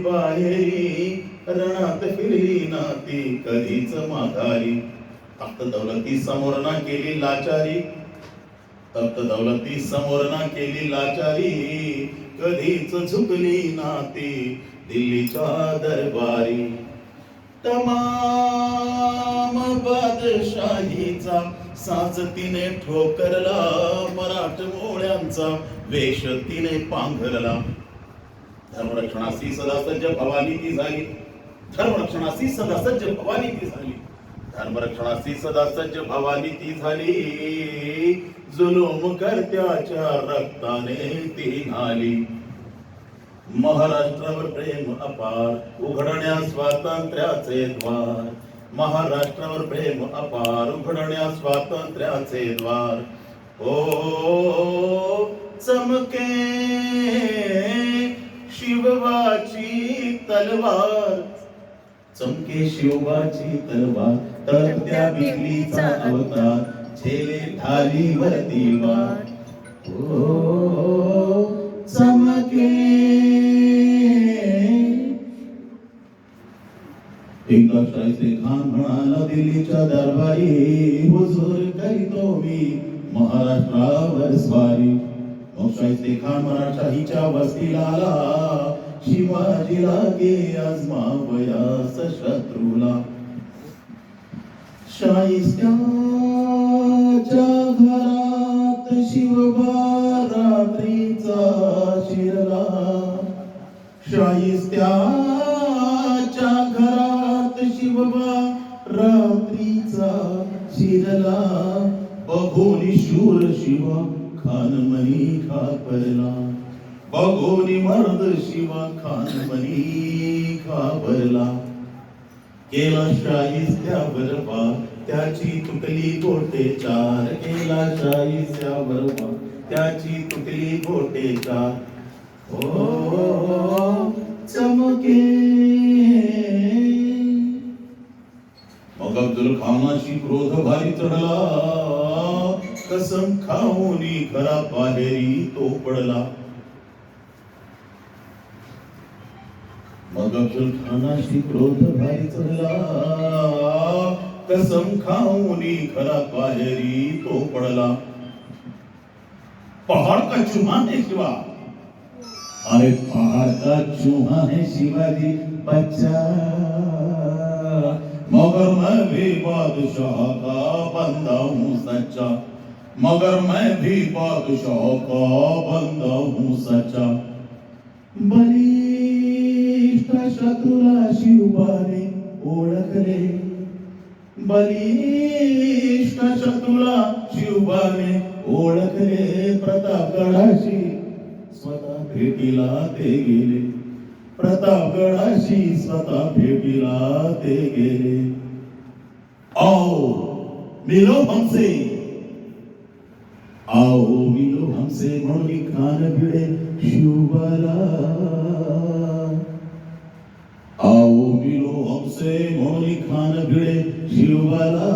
बाहेरी रणात फिरली ना ती कधीच माघारी. तख्त दौलती समोर ना केली लाचारी. तख्त दौलती समोर ना केली लाचारी. कधीच झुकली ना ती दिल्लीच्या दरबारी. तमाम बादशाहीचा साज तिने ठोकरला मराठ मोळ्यांचा वेश तिने पांघरला. धर्मरक्षणासी सदा सज्ज भवानी ती झाली. धर्मरक्षणासी सदा सज्ज भवानी ती झाली. धर्मरक्षणासी सदा सज्ज भवानी ती झाली. जुलूम करत्याच्या रक्ताने ती न्हाली. महाराष्ट्रावर प्रेम अपार उघडण्या स्वातंत्र्याचे द्वार. महाराष्ट्रावर प्रेम अपार उघडण्या स्वातंत्र्याचे द्वार. ओ चमके तलवार. चमके शिवबाची तलवार तर त्या बिजलीचा अवतार झेले ढालीवर दिवार ओ चमके. एकदा शाहिस्ते खान म्हणाला दिल्लीच्या दरबारी हुजूर करीतो मी महाराष्ट्रावर स्वारी. मग शाहिस्ते खान मराठाहीच्या वस्तीला आला शिवाजीला गे आजमावयास शत्रूला. शाहिस्त्याच्या घरात शिवबा रात्रीचा शिरला शाहिस्त्याच्या घरात शिवबा रात्रीचा शिरला. बघून शूर शिवा खानमणी खापरला. बघोनी मर्द शिवा खानमनी खापरला केला शाहीस शाहिस्त्या बरबा त्याची तुटली गोटे चार. केला शाहीस शाहिस्त्या बरबा त्याची तुटली गोटे चार. ओ चमके. मग अब्दुल खानाशी क्रोध भारी चढला. कसम खाऊनी खरा बाहेरी तो पडला. मग अब्दुल खानाशी क्रोध भारी चढला. कसम खाऊनी घरा बाहेरी तो पडला. पहाड़ का चूहा है शिवा. अरे पहाड़ का चूहा है शिवाजी, बच्चा. मगर मैं भी बादशाह का बंदा हूँ सच्चा. मगर मैं भी बादशाह का बंदा हूँ सच्चा. बलिष्ठ शत्रुला शिवबाने ओळखले. बलिष्ठ शत्रुला शिवबाने ओळखले. प्रतापगडाशी स्वतः भेटीला ते गेले. प्रतापगडाशी स्वतः भेटीला ते गेले. आओ मिलो हमसे. आओ मिलो खान भिडे शिवबाला.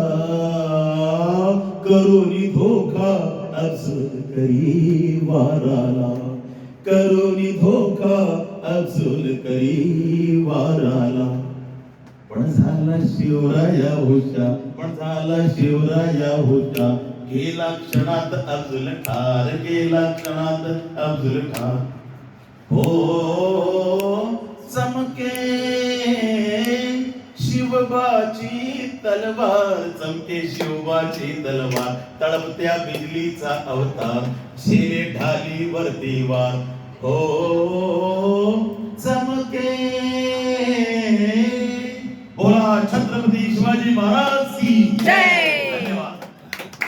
करोनी धोका अस करी वाराला. करोनी धोका अजून करी वाराला. पण झाला शिवराया होता पण झाला शिवराया होता. गेला क्षणात अब्दुल ठार गेला क्षणात अब्दुल ठार. तलवार चमके शिवबाची तलवार तळपत्या बिजलीचा अवतार शिरे ढाली वरती वार. हो